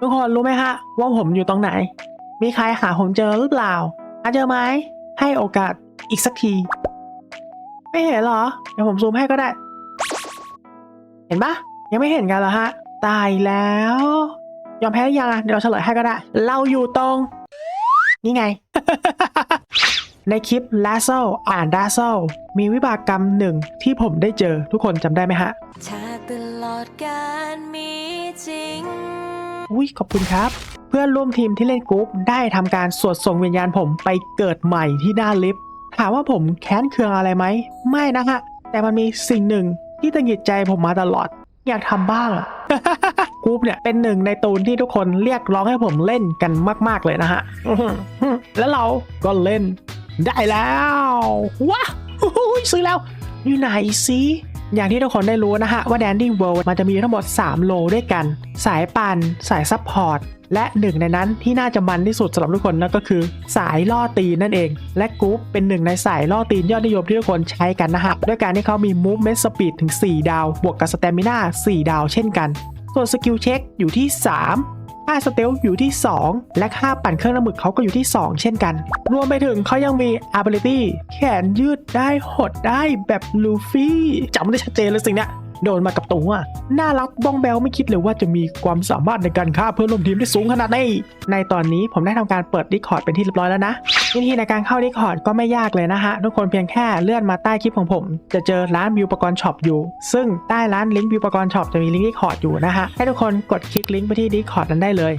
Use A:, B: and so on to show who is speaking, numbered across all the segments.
A: ทุกคนรู้ไหมฮะว่าผมอยู่ตรงไหน มีใครหาผมเจอหรือเปล่าหาเจอไหมให้โอกาสอีกสักที ไม่เห็นเหรอ เดี๋ยวผมซูมให้ก็ได้ เห็นปะยังไม่เห็นกันเหรอฮะ ตายแล้ว ยอมแพ้หรือยังอะเดี๋ยวเราเฉลยให้ก็ได้ เราอยู่ตรง นี่ไง ในคลิป l a s s o อ่าน d a s s o มีวิบากกรรมหนึ่งที่ผมได้เจอทุกคนจำได้ไหมฮะ
B: ถ้าตลอดการมีจริง
A: อุ้ยขอบคุณครับ เพื่อนร่วมทีมที่เล่นกรุ๊ปได้ทำการสวดส่งวิญญาณผมไปเกิดใหม่ที่หน้าลิฟต์ถามว่าผมแค้นเคืองอะไรไหม ไม่นะฮะ แต่มันมีสิ่งหนึ่งที่ตังหิดใจผมมาตลอด อยากทำบ้างกรุ๊ปเนี่ยเป็นหนึ่งในตูนที่ทุกคนเรียกร้องให้ผมเล่นกันมาก ๆเลยนะฮะแล้วเราก็เล่นได้แล้วว้าซื้อแล้ว อยู่ไหนสิ อย่างที่ทุกคนได้รู้นะฮะว่า Danding World มันจะมีทั้งหมด 3 โลด้วยกัน สายปันสายซัพพอร์ตและหนึ่งในนั้นที่น่าจะมันที่สุดสำหรับทุกคนนั่นก็คือ สายล่อตีนนั่นเอง และกรุ๊ปเป็นหนึ่งในสายล่อตีนยอดนิยมที่ทุกคนใช้กันนะฮะด้วยการที่เขามี Movement Speed ถึง 4 ดาว บวกกับ Stamina 4 ดาวเช่นกัน ส่วนสกิลเช็คอยู่ที่ 3 ค่าสเตลอยู่ที่ 2 และค่าปั่นเครื่องน้ำหมึกเขาก็อยู่ที่ 2 เช่นกัน รวมไปถึงเขายังมี ability แขนยืดได้หดได้แบบลูฟี่จำได้ชัดเจนเลยสิ่งเนี้ย โดนมากับตัวน่ารักบ้องแบลไม่คิดเลยว่าจะมีความสามารถในการฆ่าเพื่อนร่วมทีมได้สูงขนาดนี้ในตอนนี้ผมได้ทำการเปิดดิคอร์ดเป็นที่เรียบร้อยแล้วนะวิธีในการเข้าดิคอร์ดก็ไม่ยากเลยนะฮะทุกคนเพียงแค่เลื่อนมาใต้คลิปของผม จะเจอร้านวิวอุปกรณ์ช็อปอยู่ ซึ่งใต้ร้านลิงก์วิวอุปกรณ์ช็อปจะมีลิงก์ดิคอร์ดอยู่นะฮะให้ทุกคนกดคลิกลิงก์ไปที่ดิคอร์ดนั้นได้เลย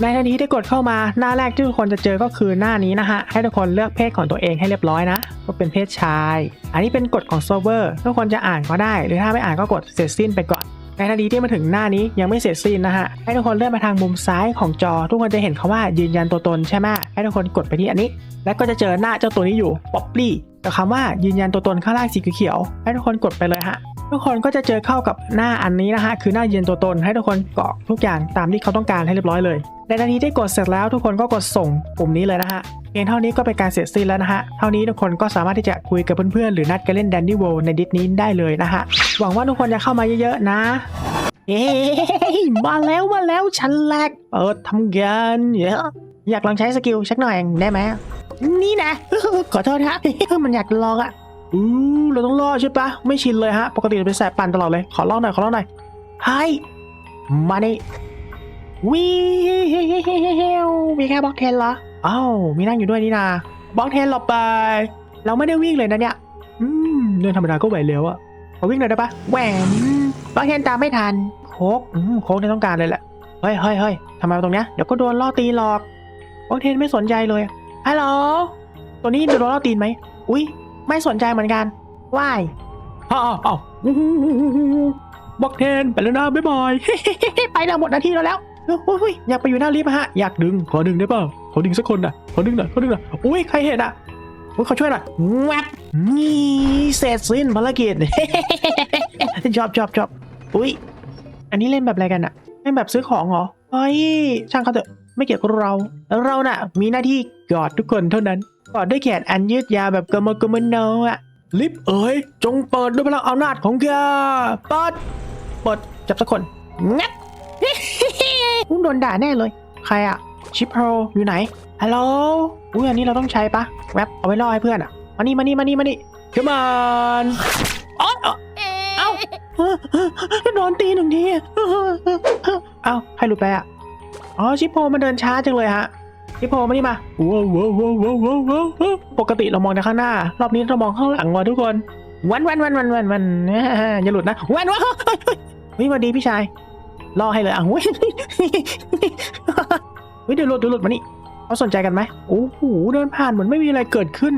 A: ในทันทีที่กดเข้ามาหน้าแรกที่ทุกคนจะเจอก็คือหน้านี้นะฮะให้ทุกคนเลือกเพศของตัวเองให้เรียบร้อยนะว่าเป็นเพศชาย อันนี้เป็นกฎของเซิร์ฟเวอร์ทุกคนจะอ่านก็ได้ หรือถ้าไม่อ่านก็กดเสร็จสิ้นไปก่อนในทันทีที่มาถึงหน้านี้ยังไม่เสร็จสิ้นนะฮะ ให้ทุกคนเลื่อนไปทางมุมซ้ายของจอ ทุกคนจะเห็นคาว่ายืนยันตัวตนใช่ไหมให้ทุกคนกดไปที่อันนี้ แล้วก็จะเจอหน้าเจ้าตัวนี้อยู่ป๊อปปี้กับคำว่ายืนยันตัวตนข้างล่างสีเขียวให้ทุกคนกดไปเลยฮะ ทุกคนก็จะเจอเข้ากับหน้าอันนี้นะฮะคือหน้ายืนตัวตนให้ทุกคนกรอกทุกอย่างตามที่เขาต้องการให้เรียบร้อยเลย ในทันทีที่กดเสร็จแล้วทุกคนก็กดส่งปุ่มนี้เลยนะฮะเพียงเท่านี้ก็เป็นการเสร็จสิ้นแล้วนะฮะ เท่านี้ทุกคนก็สามารถที่จะคุยกับเพื่อนๆ หรือนัดกันเล่น Dandy World ในดิสนี้ได้เลยนะฮะ หวังว่าทุกคนจะเข้ามาเยอะๆนะเฮ้มาแล้วมาแล้วชั้นแรกเปิดทำงานเยอะอยากลองใช้สกิลสักหน่อยได้ไหมนี่นะขอโทษฮะมันอยากลองอะ อู้เราต้องล่อใช่ปะไม่ชินเลยฮะ ปกติจะเป็นสายปั่นตลอดเลย ขอลองหน่อย ขอลองหน่อยไฮมานี่วิวมีแค่บล็อกเทนเหรออ้าวมีนั่งอยู่ด้วยนี่นาบล็อกเทนหลบไป เราไม่ได้วิ่งเลยนะเนี่ยอืมเดินธรรมดาก็ไหวแล้วอะขอวิ่งหน่อยได้ปะแหวนบล็อกเทนตามไม่ทันโคกอืมโคกเนี่ยต้องการเลยแหละเฮ้ยเฮ้ยเฮ้ยทำไมมาตรงเนี้ยเดี๋ยวก็โดนล่อตีหรอกบล็อกเทนไม่สนใจเลยฮัลโหลตัวนี้โดนล่อตีนไหมอุ้ย ไม่สนใจเหมือนกันว่ายอ้าวอ้าวบล็อกเทนไปแล้วนะบ๊ายบายไปแล้วหมดนาทีแล้วแล้วโอ้ยอยากไปอยู่หน้าลิฟต์อะฮะอยากดึงขอดึงได้เปล่าขอดึงสักคนน่ะขอดึงหน่อยขอดึงหน่อยอุ้ยใครเห็นอะอุ้ยเขาช่วยหน่อยแวบนี่เสร็จสิ้นภารกิจชอบชอบชอบอุ้ยอันนี้เล่นแบบอะไรกันอะเล่นแบบซื้อของเหรอเฮ้ยช่างเขาเถอะไม่เกี่ยวกับเรา เราน่ะ มีหน้าที่กอดทุกคนเท่านั้น กอดด้วยแขนอันยืดยาวแบบกระมะกระมะโนอะลิฟต์เอ๋ยจงเปิดด้วยพลังอำนาจของแกเปิดเปิดจับสักคนงัดอุ้มโดนด่าแน่เลย ใครอะชิปโรอยู่ไหนฮัลโหลอุ้ยอันนี้เราต้องใช้ปะแวบเอาไว้ล่อให้เพื่อนอะมานี่มานี่มานี่มานี่ come on อ๋อเอ้าเอ้าโดนตีหนึ่งทีเอ้าใครหลุดไปอะอ๋อชิปโปมันเดินช้าจังเลยฮะ ชิปโปมานี่มาว้าวว้าวว้าวว้าวว้าวว้าวปกติเรามองแต่ข้างหน้า รอบนี้เรามองข้างหลังว่ะทุกคนวันวันวันวันวันวันอย่าหลุดนะวันวันเฮ้ยมาดีพี่ชายรอให้เลยอะเฮ้ยเฮ้ยเดี๋ยวหลุดเดี๋ยวหลุดมานี่เขาสนใจกันไหมโอ้โหเดินผ่านเหมือนไม่มีอะไรเกิดขึ้น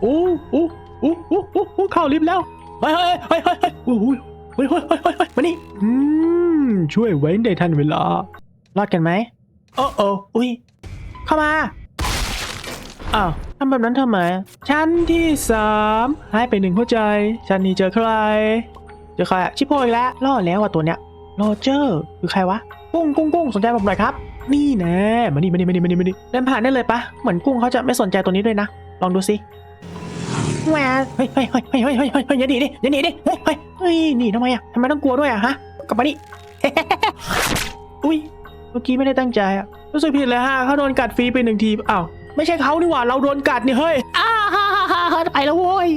A: โอ้โอ้โอ้โอ้โอ้โอ้เข้าลิฟต์แล้วเฮ้ยเฮ้ยเฮ้ยเฮ้ยเฮ้ยโอ้โหเฮ้ยเฮ้ยเฮ้ยเฮ้ยเฮ้ยมานี่อืมช่วยไว้ได้ทันเวลารอดกันไหมโอ้โอ้อุ้ย เข้ามา อ้าวทำแบบนั้นทำไม ชั้นที่สามหายไปหนึ่งหัวใจ ชั้นนี้เจอใคร เจอใครอะชิปโปอีกแล้วรอดแล้วว่ะตัวเนี้ยโรเจอร์คือใครวะ กุ้งกุ้งกุ้งสนใจผมหน่อยครับ นี่แน่มานี่มานี่มานี่มานี่มานี่เดินผ่านได้เลยปะ เหมือนกุ้งเขาจะไม่สนใจตัวนี้ด้วยนะ ลองดูสิแหวเฮ้ยเฮ้ยเฮ้ยเฮ้ยเฮ้ยเฮ้ยเฮ้ยอย่าหนีดิอย่าหนีดิ เฮ้ยเฮ้ยเฮ้ยหนีทำไมอะทำไมต้องกลัวด้วยอะฮะ กลับมานี่อุ้ย เมื่อกี้ไม่ได้ตั้งใจอะรู้สึกผิดเลยฮะเขาโดนกัดฟรีไปหนึ่งทีอ้าวไม่ใช่เขานี่หว่าเราโดนกัดนี่เฮ้ยอ้าฮ่าฮ่าฮ่าฮ่าไปแล้วโว้ย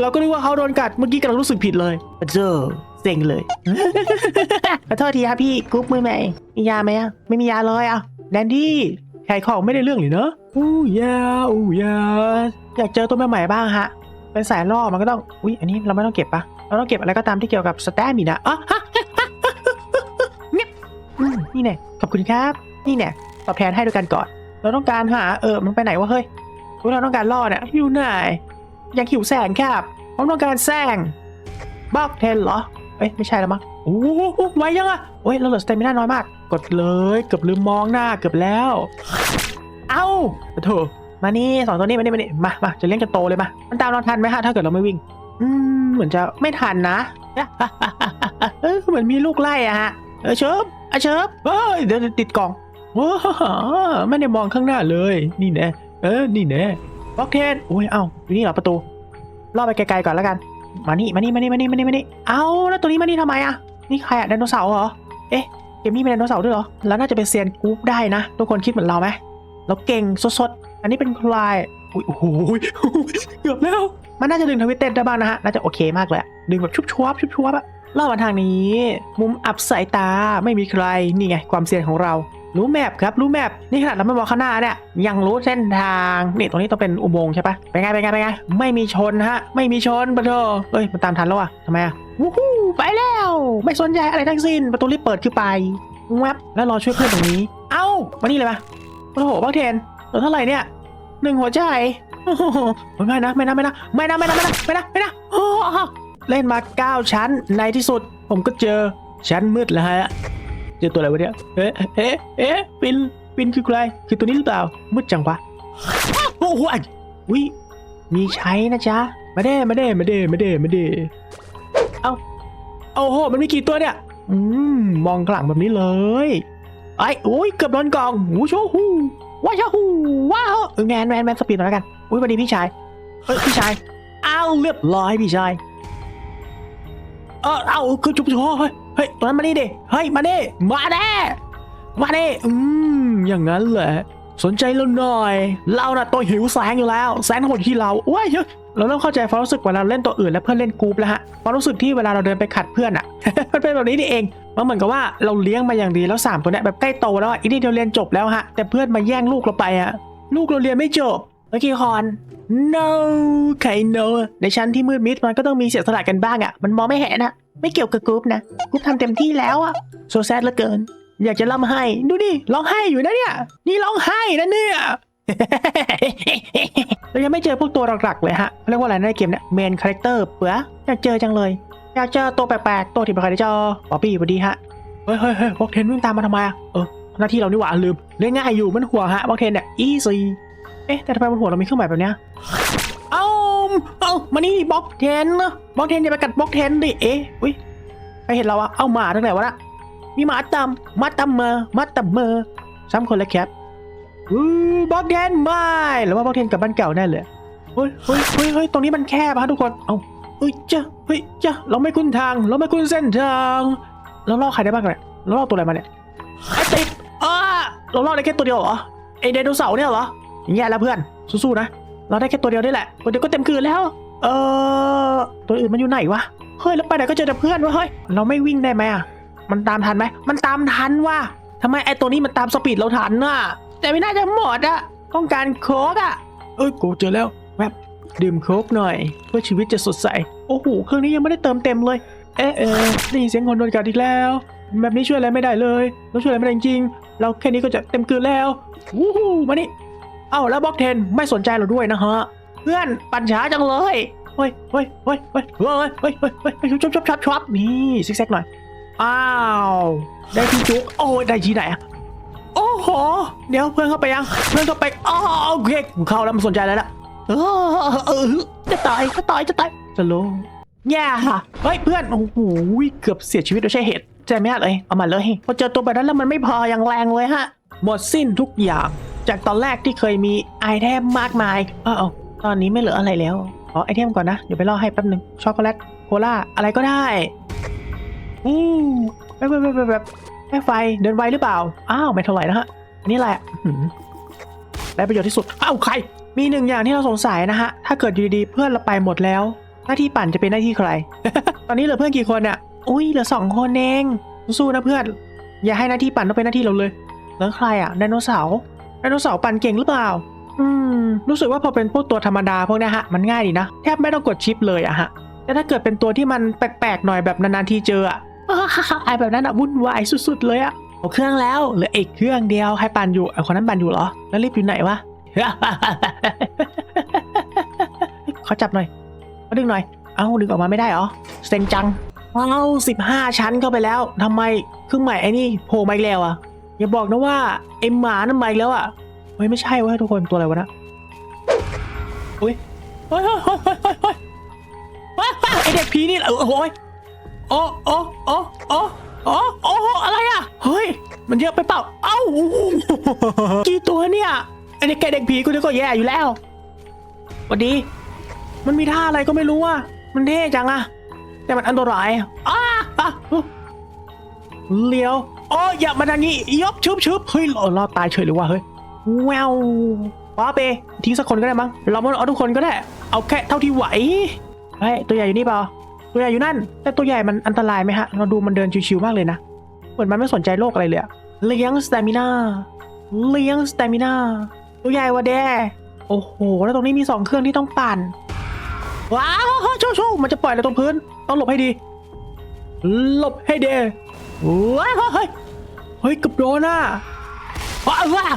A: เราก็นึกว่าเขาโดนกัดเมื่อกี้กำลังรู้สึกผิดเลยเจอเซ็งเลย ขอโทษทีครับพี่กรุ๊ปมือใหม่มียาไหมอะไม่มียาเลยอะแดนดี้ขายของไม่ได้เรื่องเลยเนอะอู้ยาอู้ยาอยากเจอตัวใหม่ๆบ้างฮะเป็นสายล่อมันก็ต้องอุ้ยอันนี้เราไม่ต้องเก็บปะเราต้องเก็บอะไรก็ตามที่เกี่ยวกับสแตมินะอะฮะเนี่ย อืมนี่แน่ขอบคุณครับ นี่แน่ตอบแทนให้ด้วยกันก่อน เราต้องการหาเออมันไปไหนวะเฮ้ยอุ๊ยเราต้องการล่อเนี่ยอยู่ไหนอยากหิวแสงครับผมต้องการแสงบักเทนเหรอเอ้ยไม่ใช่แล้วมั้งโอ้โหไวยังอะโอ้ยเราเหลือสเตมิน่าน้อยมาก กดเลยเกือบลืมมองหน้าเกือบแล้ว เอ้าโถมานี่สองตัวนี้มานี่มานี่มามาจะเล่นกันโตเลยมา มันตามเราทันไหมฮะถ้าเกิดเราไม่วิ่ง อืมเหมือนจะไม่ทันนะเออเหมือนมีลูกไล่อะฮะ เออเชิบ อะเชิบเฮ้ยเดี๋ยวติดกล่องโอ้โหไม่ได้มองข้างหน้าเลย นี่แน่เออ นี่แน่บล็อกเทนโอ้ย เอ้าอยู่นี่เหรอประตูล่อไปไกลๆก่อนแล้วกัน มานี่ มานี่ มานี่ มานี่ มานี่ มานี่ เอาแล้วตัวนี้มานี่ทำไมอะนี่ใครอะไดโนเสาร์เหรอ เอ๊ะ เกมนี้มีไดโนเสาร์ด้วยเหรอ แล้วน่าจะเป็นเซียนกรุ๊ปได้นะ ทุกคนคิดเหมือนเราไหมเราเก่งสดๆ อันนี้เป็นใครอุ้ยโอ้โหเกือบแล้ว มันน่าจะดึงทวิตเต็ดได้บ้างนะฮะ น่าจะโอเคมากเลยดึงแบบชุบชวบชุบชวบอะ ล่อมาทางนี้ มุมอับสายตาไม่มีใครนี่ไงความเซียนของเรา รู้แมพครับรู้แมพนี่ขนาดเราไม่มองข้างหน้าเนี่ยยังรู้เส้นทางนี่ตรงนี้ต้องเป็นอุโมงค์ใช่ปะเป็นไงเป็นไงเป็นไงไม่มีชนฮะ ไม่มีชนปะเธอเอ้ยมันตามทันแล้วอะทำไมอะวู้ฮู้ไปแล้ว ไม่สนใจอะไรทั้งสิ้นประตูรีบเปิดคือไปแวบแล้วรอช่วยเพื่อนตรงนี้ เอ้ามานี่เลยมาโอ้โหบักเทนตัวเท่าไหร่เนี่ยหนึ่งหัวใจโอ้โหไม่นะไม่นะไม่นะไม่นะไม่นะไม่นะไม่นะไม่นะโอ้ เล่นมาเก้าชั้น ในที่สุด ผมก็เจอชั้นมืดแล้วฮะ เจอตัวอะไรวะเนี่ย เอ๊ะ เอ๊ะ เอ๊ะปินปินคือใคร คือตัวนี้หรือเปล่า มืดจังวะ โอ้โหอะวิมีใช้นะจ๊ะ มาเด้ มาเด้ มาเด้ มาเด้ มาเด้ เอาโอ้โห มันมีกี่ตัวเนี่ย อืม มองข้างหลังแบบนี้เลย ไอ้โอ้ย เกือบโดนกองหูโชหูว้าวหูว้าวเออแมนแมนแมนสปีดหน่อยแล้วกัน อุ้ยวัสดีพี่ชาย เฮ้ย พี่ชายเอาเรียบร้อยพี่ชาย เออเอาคือจุบโชเฮ้ยเฮ้ยตัวนั้นมานี่ดิเฮ้ยมาดิมาแน่มาดิอืมอย่างนั้นแหละ สนใจเราหน่อย เราน่ะตัวหิวแสงอยู่แล้ว แสงหดที่เราโอ้ยเฮ้ยเราเริ่มเข้าใจความรู้สึกเวลาเล่นตัวอื่นและเพื่อนเล่นกรุ๊ปแล้วฮะความรู้สึกที่เวลาเราเดินไปขัดเพื่อนอะมันเป็นแบบนี้นี่เองมันเหมือนกับว่าเราเลี้ยงมาอย่างดีแล้วสามตัวเนี้ยแบบใกล้โตแล้วอะอีนี่เดียวเรียนจบแล้วฮะแต่เพื่อนมาแย่งลูกเราไปอะลูกเราเรียนไม่จบ เมื่อกี้คอน no ใคร no ในชั้นที่มืดมิดมันก็ต้องมีเสียสละกันบ้างอะ มันมองไม่เห็นอะไม่เกี่ยวกับกรุ๊ปนะกรุ๊ปทำเต็มที่แล้วอะโซแซดเหลือเกิน อยากจะร่ำไห้ดูดิร้องไห้อยู่นะเนี่ย นี่ร้องไห้นะเนี่ยเรายังไม่เจอพวกตัวหลักๆเลยฮะเรียกว่าอะไรนะในเกมเนี่ยเมนคาแรคเตอร์เปื่ออยากเจอจังเลย อยากเจอตัวแปลกๆตัวที่ไม่เคยได้เจอป๊อปปี้สวัสดีฮะเฮ้ยเฮ้ยเฮ้ยบอกเทนวิ่งตามมาทำไมอะเออหน้าที่เรานี่หว่าลืมเล่นง่ายอยู่มันหัวฮะบอกเทนเนี่ยอีซี เอ๊ะแต่ทำไมบนหัวเรามีเครื่องหมายแบบเนี้ยเอาเอามานี่บล็อกเทนบล็อกเทนอย่าไปกัดบล็อกเทนดิเอ๊ะอุ้ยไปเห็นเราอะเอาหมาทั้งไหนวะนะมีหมาตามมาตามเมอมาตามเมอซ้ำคนละแคปอู้บล็อกเทนไม่หรือว่าบล็อกเทนกับบ้านเก่าแน่เลยเฮ้ยเฮ้ยเฮ้ยเฮ้ยตรงนี้มันแคบอะฮะทุกคนเอาเฮ้ยจ้ะเฮ้ยจ้ะเราไม่คุ้นทาง เราไม่คุ้นเส้นทางเราล่อใครได้บ้างเนี่ยเราล่อตัวอะไรมาเนี่ยไอติดอ้าเราล่อได้แค่ตัวเดียวเหรอไอไดโนเสาร์เนี่ยเหรอ แย่แล้วเพื่อนสู้ๆนะ เราได้แค่ตัวเดียวนี่แหละตัวเดียวก็เต็มคืนแล้ว เออตัวอื่นมันอยู่ไหนวะเฮ้ยแล้วไปไหนก็เจอแต่เพื่อนวะเฮ้ยเราไม่วิ่งได้ไหมอะมันตามทันไหมมันตามทันว่ะทำไมไอ้ตัวนี้มันตามสปีดเราทันน่ะแต่ไม่น่าจะหมดอะต้องการโคกอะเอ้ยกูเจอแล้วแวบดื่มโคกหน่อย เพื่อชีวิตจะสดใสโอ้โหเครื่องนี้ยังไม่ได้เติมเต็มเลย เอ๊ะเอ๊ะได้ยินเสียงคนโดนกัดอีกแล้ว แบบนี้ช่วยอะไรไม่ได้เลยเราช่วยอะไรไม่ได้จริงเราแค่นี้ก็จะเต็มเกลืนแล้ววู้ฮู้มานี่ เอ้าแล้วบล็อกเทนไม่สนใจเราด้วยนะฮะ เพื่อนปั่นช้าจังเลยเฮ้ยเฮ้ยเฮ้ยเฮ้ยเฮ้ยเฮ้ยเฮ้ยเฮ้ยชอบชอบชอบชอบนี่ซิกแซกหน่อย อ้าว ได้ที่จุก โอ้ได้ที่ไหนอะโอ้โห เดี๋ยวเพื่อนเข้าไปยัง เพื่อนเข้าไปอ๋อโอเคเข้าแล้วมันสนใจแล้วล่ะเออจะตายจะตายจะตายจะลงแย่ค่ะ เฮ้ยเพื่อน โอ้โห เกือบเสียชีวิตโดยใช่เหตุใจไม่ได้เลย เอามาเลยพอเจอตัวแบบนั้นแล้วมันไม่พออย่างแรงเลยฮะ หมดสิ้นทุกอย่าง จากตอนแรกที่เคยมีไอเทมมากมายเออตอนนี้ไม่เหลืออะไรแล้วขอไอเทมก่อนนะ เดี๋ยวไปล่อให้แป๊บหนึงช็อกโกแลตโคลาอะไรก็ได้อู้แบบแบบแบบแบบแค่ไฟเดินไวหรือเปล่า อ้าวไม่เท่าไหร่นะฮะอันนี้อะไรอะอื้อหือได้ประโยชน์ที่สุด อ้าวใคร มีหนึ่งอย่างที่เราสงสัยนะฮะ ถ้าเกิดอยู่ดีๆเพื่อนเราไปหมดแล้ว หน้าที่ปั่นจะเป็นหน้าที่ใคร ตอนนี้เหลือเพื่อนกี่คนเนี่ยอุ้ยเหลือสองคนเอง สู้ๆนะเพื่อน อย่าให้หน้าที่ปั่นต้องเป็นหน้าที่เราเลย แล้วใครอะไดโนเสาร์ ไดโนเสาร์ปั่นเก่งหรือเปล่า อืม รู้สึกว่าพอเป็นพวกตัวธรรมดาพวกนี้ฮะ มันง่ายดีนะ แทบไม่ต้องกดชิปเลยอะฮะ แต่ถ้าเกิดเป็นตัวที่มันแปลกๆหน่อยแบบนานๆทีเจออะไอแบบนั้นอะวุ่นวายสุดๆเลยอะเอาเครื่องแล้วเหลืออีกเครื่องเดียวใครปั่นอยู่ไอคนนั้นปั่นอยู่เหรอ แล้วรีบอยู่ไหนวะขอจับหน่อยขอดึงหน่อย เอ้าดึงออกมาไม่ได้เหรอเซ็งจัง เอ้าสิบห้าชั้นเข้าไปแล้วทำไมเครื่องใหม่ไอ้นี่โผล่มาอีกแล้วอะ อย่าบอกนะว่าไอหมานั่นมาอีกแล้วอะเฮ้ยไม่ใช่เว้ยทุกคนตัวอะไรวะนะอุ้ยเฮ้ยเฮ้ยเฮ้ยเฮ้ยเฮ้ยเฮ้ยเฮ้ยไอเด็กผีนี่เออโอ้ยโอ้โอ้โอ้โอ้โอ้โอ้อะไรอะเฮ้ยมันเยอะไปเปล่าเอ้ากี่ตัวเนี่ยไอเด็กแกเด็กผีกูจะก็แย่อยู่แล้วสวัสดี มันมีท่าอะไรก็ไม่รู้อะมันเท่จังอะแต่มันอันตรายอ้าอะ เลี้ยวอ้ยอย่ามาทางนี้ยบชุบชุบเฮ้ยเรารอดตายเฉยเลยว่ะเฮ้ยแววป้าเปทิ้งสักคนก็ได้มั้งเราไม่เอาทุกคนก็ได้ เอาแค่เท่าที่ไหวเฮ้ยตัวใหญ่อยู่นี่เปล่าตัวใหญ่อยู่นั่น แต่ตัวใหญ่มันอันตรายไหมฮะ เราดูมันเดินชิวๆมากเลยนะเหมือนมันไม่สนใจโลกอะไรเลยเลี้ยงสเตมิน่าเลี้ยงสเตมิน่าตัวใหญ่วะแดโอ้โหแล้วตรงนี้มีสองเครื่องที่ต้องปั่นว้าวโชว์โชว์มันจะปล่อยเราตรงพื้น ต้องหลบให้ดี หลบให้ดี ว้ยเฮ้ยเฮ้ยกับโดนอะว้าว